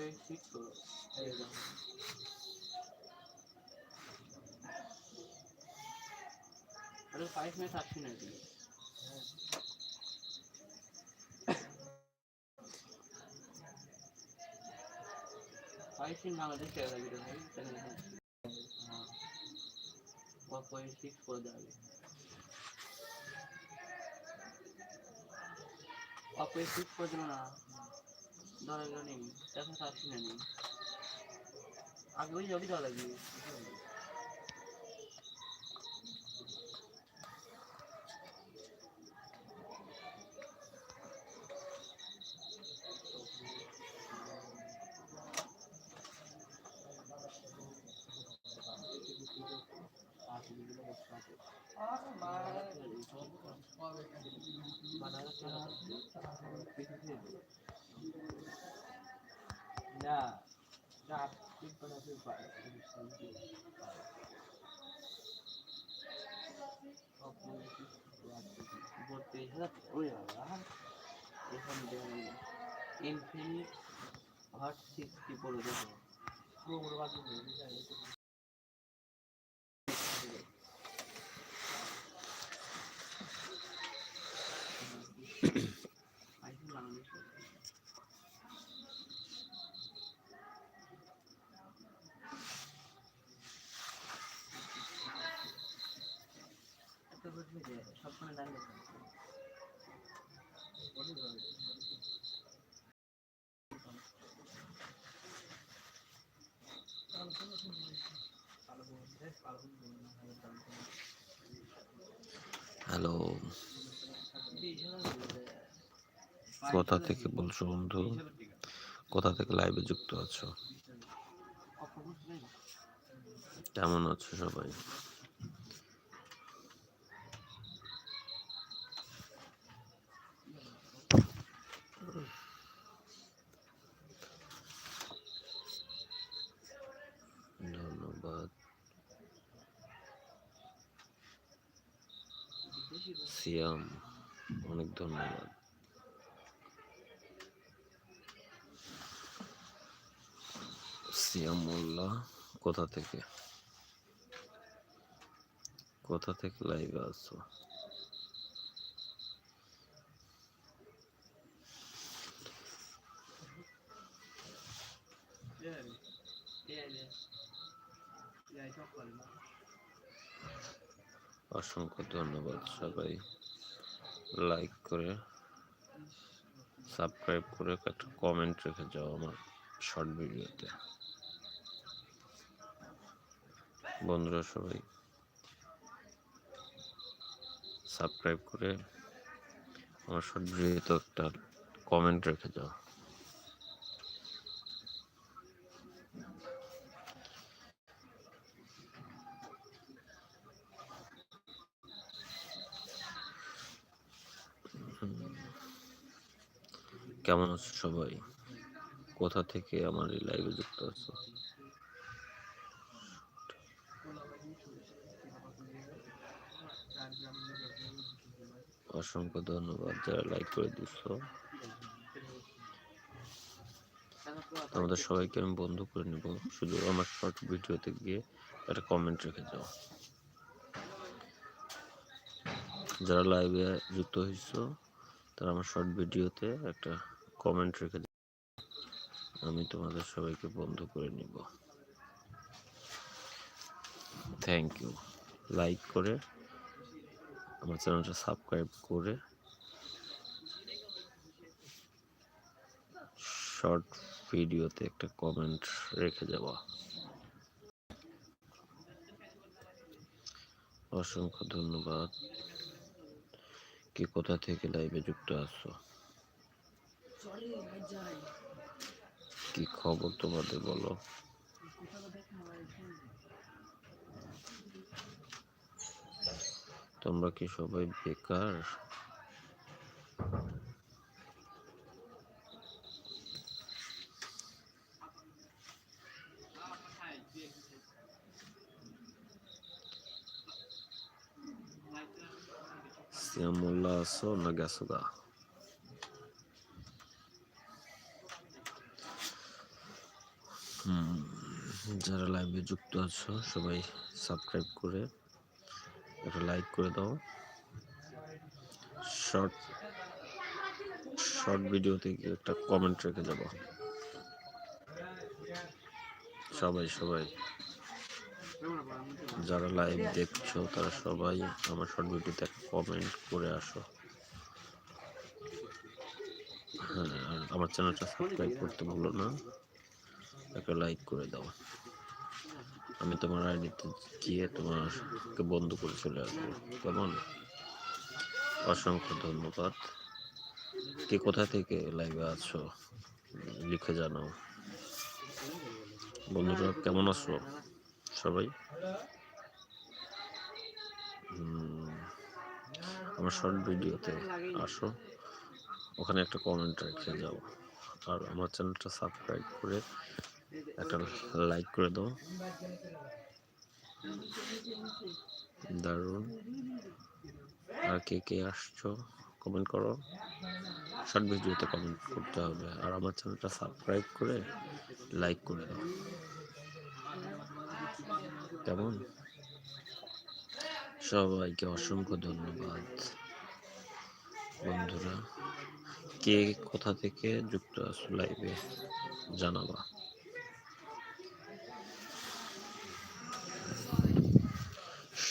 অপোয়ে seat করো এই দেখো আরে ফাইভ মিনিট আসছি নাকি ফাইভ মিনিট বাংলাদেশ টাকা লাগবে ভাই তাহলে হ্যাঁ অপোয়ে সিট করে দেওয়া অপোয়ে সিট করে দিল না ধরা গেল নেই এখন তো আসছি না নেই। আগে ওই জবি দেওয়া লাগবে। এখন পুরো বাকি আইফোন বাংলাদেশ একটা বুঝলি যে সবখানে দাঁড়িয়ে আছে হ্যালো। কোথা থেকে বলছো বন্ধু? কোথা থেকে লাইভে যুক্ত আছো? কেমন আছো সবাই ধন্যবাদ সিয়াম অনেক ধন্যবাদ। সিয়াম মোল্লা কোথা থেকে? কোথা থেকে লাইভে আসছো অসংখ্য ধন্যবাদ সবাই। লাইক করে সাবস্ক্রাইব করে একটা কমেন্ট রেখে যাও আমার শর্ট ভিডিওতে বন্ধুরা সবাই সাবস্ক্রাইব করে আমার শর্ট ভিডিওতে একটা কমেন্ট রেখে যাও। কেমন আছো সবাই? কোথা থেকে আমার এই লাইভে যুক্ত আছো? অসংখ্য ধন্যবাদ যারা লাইক করে দিচ্ছ আমাদের সবাইকে আমি বন্ধ করে নেব। শুধু আমার শর্ট ভিডিওতে গিয়ে একটা কমেন্ট রেখে যাও। যারা লাইভে যুক্ত হয়েছো তারা আমার শর্ট ভিডিওতে একটা কমেন্ট রেখে আমি তোমাদের সবাইকে বন্ধ করে নিব। থ্যাংক ইউ লাইক করে আমার চ্যানেলটা সাবস্ক্রাইব করে শর্ট ভিডিওতে একটা কমেন্ট রেখে যাওয়া অসংখ্য ধন্যবাদ। কি কোথা থেকে লাইভে যুক্ত আছো? কি খবর তোমাদের বলো? তোমরা কি সবাই বেকার? আছো না গেছো যারা লাইভে যুক্ত আছো, সবাই সাবস্ক্রাইব করে একটা লাইক করে দাও। শর্ট শর্ট ভিডিওতে গিয়ে একটা কমেন্ট রেখে যাব। সবাই সবাই। যারা লাইভ দেখছ, তারা সবাই আমার শর্ট ভিডিওতে কমেন্ট করে আসো। হ্যাঁ আর আমার চ্যানেলটা সাবস্ক্রাইব করতে ভুলো না। একটা লাইক করে দাও। আমি তোমার আইডিতে গিয়ে তোমারকে বন্ধ করে চলে আসব। কেমন? অসংখ্য ধন্যবাদ। কে কোথা থেকে লাইভে আছো? লিখে জানাও। বন্ধুরা, কেমন আছো? সবাই? আমার শর্ট ভিডিওতে আসো। ওখানে একটা কমেন্ট রেখে যাও। আর আমার চ্যানেলটা সাবস্ক্রাইব করে একটা লাইক করে দাও। দারুণ। আর কে কে আসছো কমেন্ট করো। শর্ট ভিডিওতে কমেন্ট করতে হবে। আর আমার চ্যানেলটা সাবস্ক্রাইব করে লাইক করে দাও। কেমন? সবাইকে অসংখ্য ধন্যবাদ। বন্ধুরা, কে কোথা থেকে যুক্ত আছো লাইভে জানাবা।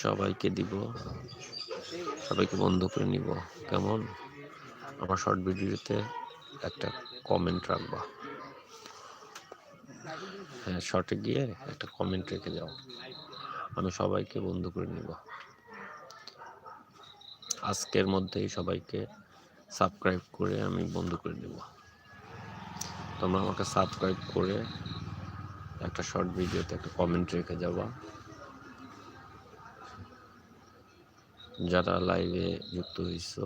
সবাইকে দিব। সবাইকে বন্ধ করে নিব। কেমন? আমার শর্ট ভিডিওতে একটা কমেন্ট রাখবা। হ্যাঁ শর্টে গিয়ে একটা কমেন্ট রেখে যাও আমি সবাইকে বন্ধ করে নিব। আজকের মধ্যেই সবাইকে সাবস্ক্রাইব করে আমি বন্ধ করে দেব তোমরা আমাকে সাবস্ক্রাইব করে একটা শর্ট ভিডিওতে একটা কমেন্ট রেখে যাবা। যারা লাইভে যুক্ত হয়েছো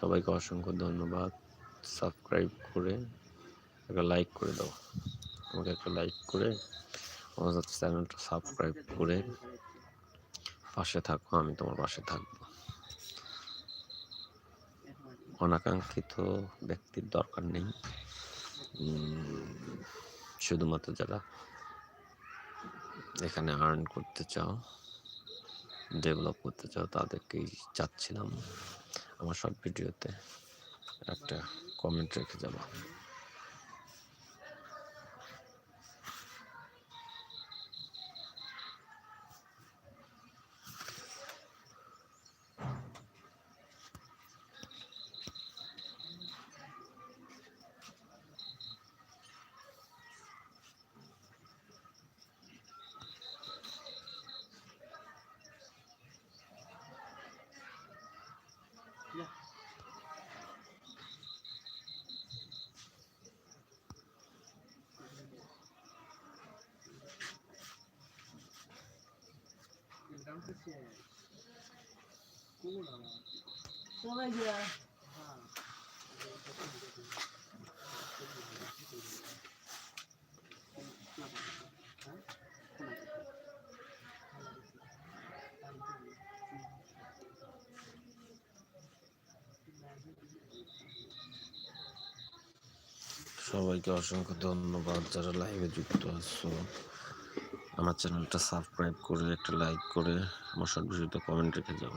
সবাইকে অসংখ্য ধন্যবাদ। সাবস্ক্রাইব করে একটা লাইক করে দাও। আমাকে একটা লাইক করে আমার চ্যানেলটা সাবস্ক্রাইব করে পাশে থাকো, আমি তোমার পাশে থাকব। অনাকাঙ্ক্ষিত ব্যক্তির দরকার নেই। শুধুমাত্র যারা এখানে আর্ন করতে চাও ডেভেলপ করতে চাও তাদেরকেই চাচ্ছিলাম। আমার সব ভিডিওতে একটা কমেন্ট রেখে যাব। সবাইকে অসংখ্য ধন্যবাদ যারা লাইভে যুক্ত আছো। আমার চ্যানেলটা সাবস্ক্রাইব করে, একটা লাইক করে, আমার শর্ট ভিডিওতে কমেন্ট রেখে যাও।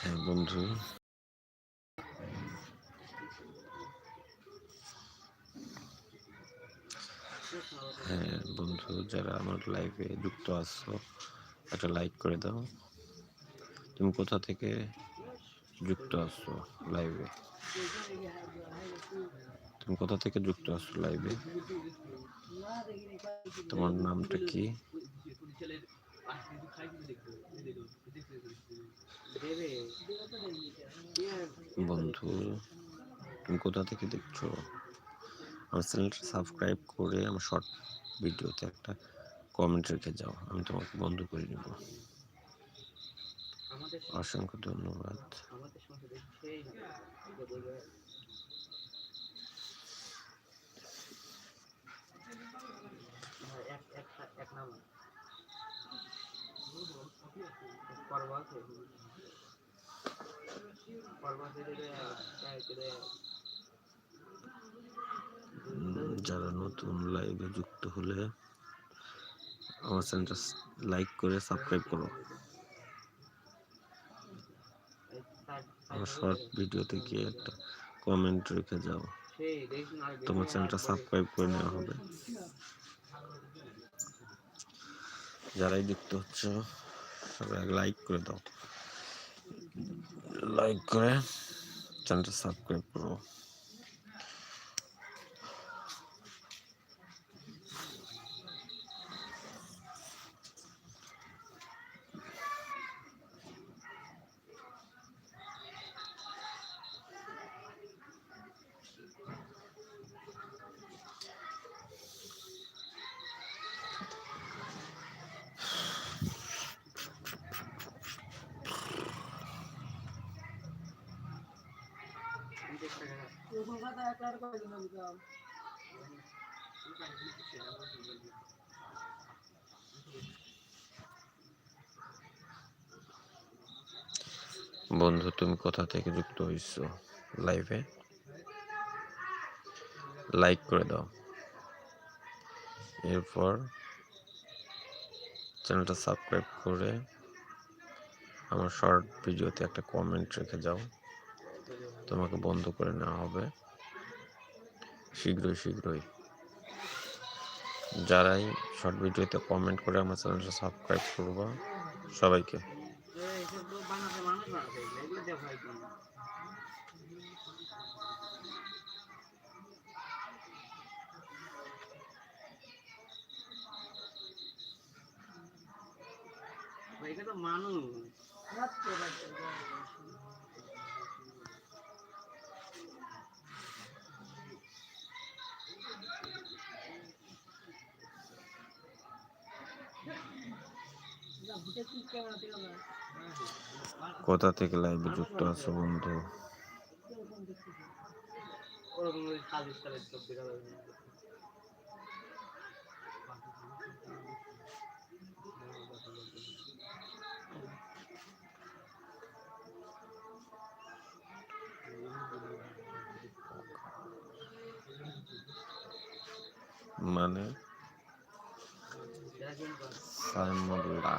হ্যাঁ বন্ধু। হ্যাঁ বন্ধু, যারা আমার লাইভে যুক্ত আছো, একটা লাইক করে দাও। তুমি কোথা থেকে যুক্ত আছো লাইভে তুমি কোথা থেকে যুক্ত আছো লাইভে তোমার নামটা কি? বন্ধু, তুমি কোথা থেকে দেখছ? আমার চ্যানেলটা সাবস্ক্রাইব করে আমার শর্ট ভিডিওতে একটা কমেন্ট রেখে যাও, আমি তোমাকে বন্ধ করে নিব অসংখ্য ধন্যবাদ। যারা নতুন লাইভে যুক্ত হলে আমার চ্যানেলটা লাইক করে সাবস্ক্রাইব করো। শর্ট ভিডিওতে গিয়ে একটা কমেন্ট রেখে যাও। তোমার চ্যানেলটা সাবস্ক্রাইব করে নেওয়া হবে। যারাই দেখতে হচ্ছে, সবাই লাইক করে দাও। লাইক করে চ্যানেলটা সাবস্ক্রাইব করো। বন্ধু, তুমি কোথা থেকে যুক্ত হয়েছো লাইভে লাইক করে দাও। এরপর চ্যানেলটা সাবস্ক্রাইব করে আমার শর্ট ভিডিওতে একটা কমেন্ট রেখে যাও। তোমাকে বন্ধ করে নেওয়া হবে। শীঘ্রই শীঘ্রই। যারাই শর্ট ভিডিওতে কমেন্ট করে আমার চ্যানেলটা সাবস্ক্রাইব করব সবাইকে। মানুষ। কোথা থেকে লাইভে যুক্ত আছো বন্ধু। মানে সাইমুল্লাহ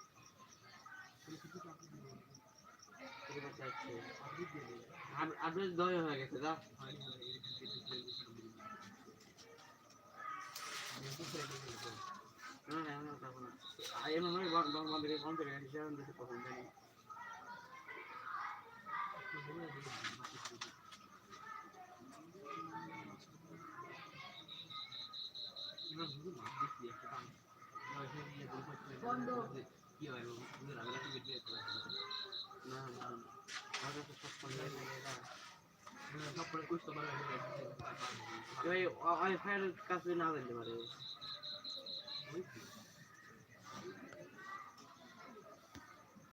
আপডেট দয় হয়ে গেছে নয় বন্ধ বন্ধ করে ফোন করে দিছে আমি